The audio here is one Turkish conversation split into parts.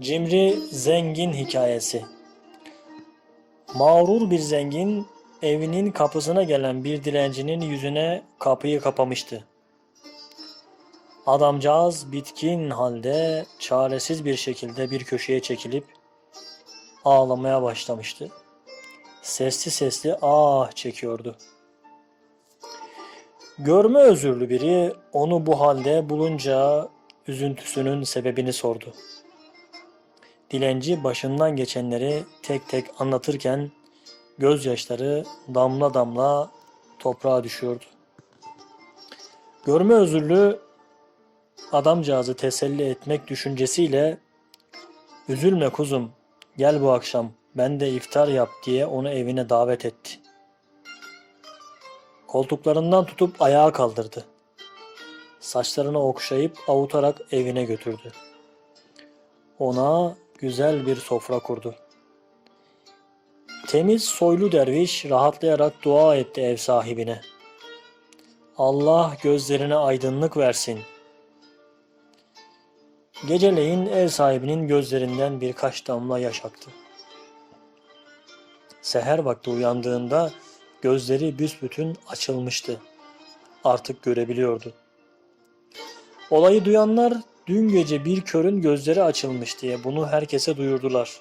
Cimri Zengin Hikayesi Mağrur bir zengin evinin kapısına gelen bir dilencinin yüzüne kapıyı kapamıştı. Adamcağız bitkin halde çaresiz bir şekilde bir köşeye çekilip ağlamaya başlamıştı. Sesli sesli ah çekiyordu. Görme özürlü biri onu bu halde bulunca üzüntüsünün sebebini sordu. Dilenci başından geçenleri tek tek anlatırken gözyaşları damla damla toprağa düşüyordu. Görme özürlü adamcağızı teselli etmek düşüncesiyle "Üzülme kuzum, gel bu akşam ben de iftar yap." diye onu evine davet etti. Koltuklarından tutup ayağa kaldırdı. Saçlarını okşayıp avutarak evine götürdü. Ona güzel bir sofra kurdu. Temiz soylu derviş rahatlayarak dua etti ev sahibine. Allah gözlerine aydınlık versin. Geceleyin ev sahibinin gözlerinden birkaç damla yaş aktı. Seher vakti uyandığında gözleri büsbütün açılmıştı. Artık görebiliyordu. Olayı duyanlar dün gece bir körün gözleri açılmış diye bunu herkese duyurdular.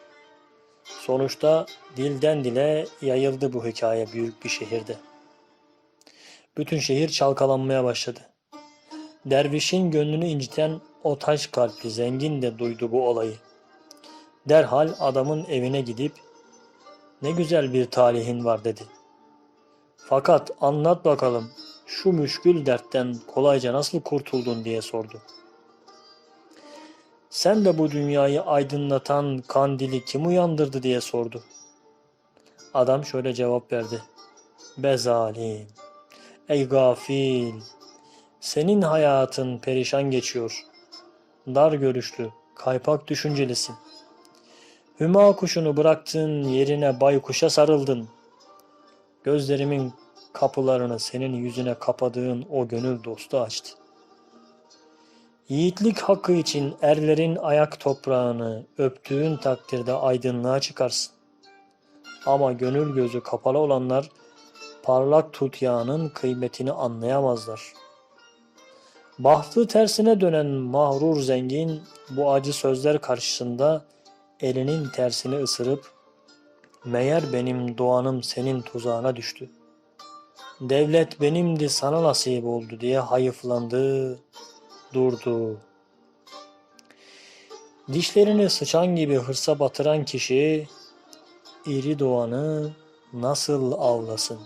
Sonuçta dilden dile yayıldı bu hikaye büyük bir şehirde. Bütün şehir çalkalanmaya başladı. Dervişin gönlünü inciten o taş kalpli zengin de duydu bu olayı. Derhal adamın evine gidip ne güzel bir talihin var dedi. Fakat anlat bakalım şu müşkül dertten kolayca nasıl kurtuldun diye sordu. Sen de bu dünyayı aydınlatan kandili kim uyandırdı diye sordu. Adam şöyle cevap verdi. Be zalim, ey gafil, senin hayatın perişan geçiyor. Dar görüşlü, kaypak düşüncelisin. Hüma kuşunu bıraktın yerine baykuşa sarıldın. Gözlerimin kapılarını senin yüzüne kapadığın o gönül dostu açtı. Yiğitlik hakkı için erlerin ayak toprağını öptüğün takdirde aydınlığa çıkarsın. Ama gönül gözü kapalı olanlar parlak tutyağının kıymetini anlayamazlar. Bahtı tersine dönen mahrur zengin bu acı sözler karşısında elinin tersini ısırıp meğer benim doğanım senin tuzağına düştü. Devlet benimdi sana nasip oldu diye hayıflandı, durdu. Dişlerini sıçan gibi hırsa batıran kişi iri doğanı nasıl avlasın?